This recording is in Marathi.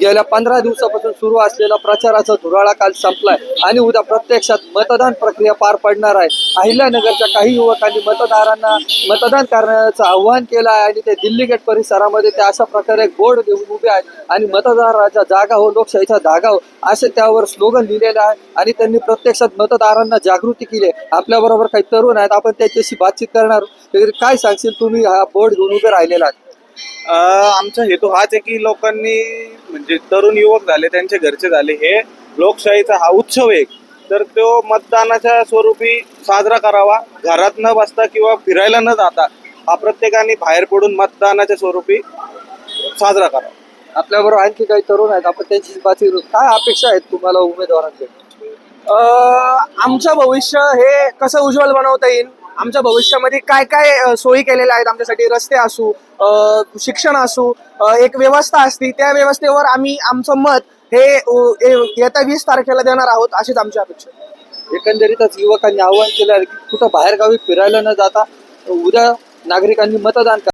गेल्या पंधरा दिवसापासून सुरू असलेला प्रचाराचा धुराळा काल संपलाय आणि उद्या प्रत्यक्षात मतदान प्रक्रिया पार पडणार आहे. अहिल्यानगरच्या काही युवकांनी मतदारांना मतदान करण्याचं आव्हान केलं आहे आणि ते दिल्ली गेट परिसरामध्ये ते अशा प्रकारे बोर्ड घेऊन उभे आहेत आणि मतदाराच्या जागा हो लोकशाहीचा जागा हो असे त्यावर स्लोगन लिहिलेले आहे आणि त्यांनी प्रत्यक्षात मतदारांना जागृती केली आहे. आपल्या बरोबर काही तरुण आहेत आपण त्याच्याशी बातचीत करणार काय सांगशील? तुम्ही हा बोर्ड घेऊन उभे राहिलेला आहात आमचा हेतू हाच आहे की लोकांनी म्हणजे तरुण युवक झाले त्यांचे घरचे झाले हे लोकशाहीचा हा उत्सव आहे. तर तो मतदानाच्या स्वरूपी साजरा करावा. घरात न बसता किंवा फिरायला न जाता हा प्रत्येकाने बाहेर पडून मतदानाच्या स्वरूपी साजरा करावा. आपल्याबरोबर आणखी काही तरुण आहेत. आपण त्यांची करू. काय अपेक्षा आहेत तुम्हाला उमेदवारांकडे? अं, आमचं भविष्य हे कसं उज्ज्वल बनवता येईल? आमच्या भविष्यामध्ये काय काय सोयी केलेल्या आहेत आमच्यासाठी? रस्ते असू शिक्षण असू एक व्यवस्था असती त्या व्यवस्थेवर आम्ही आमचं मत हे येत्या वीस तारखेला देणार आहोत अशीच आमची अपेक्षा एकंदरीतच युवकांनी आवाहन केलं आहे की कुठं बाहेरगावी फिरायला न जाता उद्या नागरिकांनी मतदान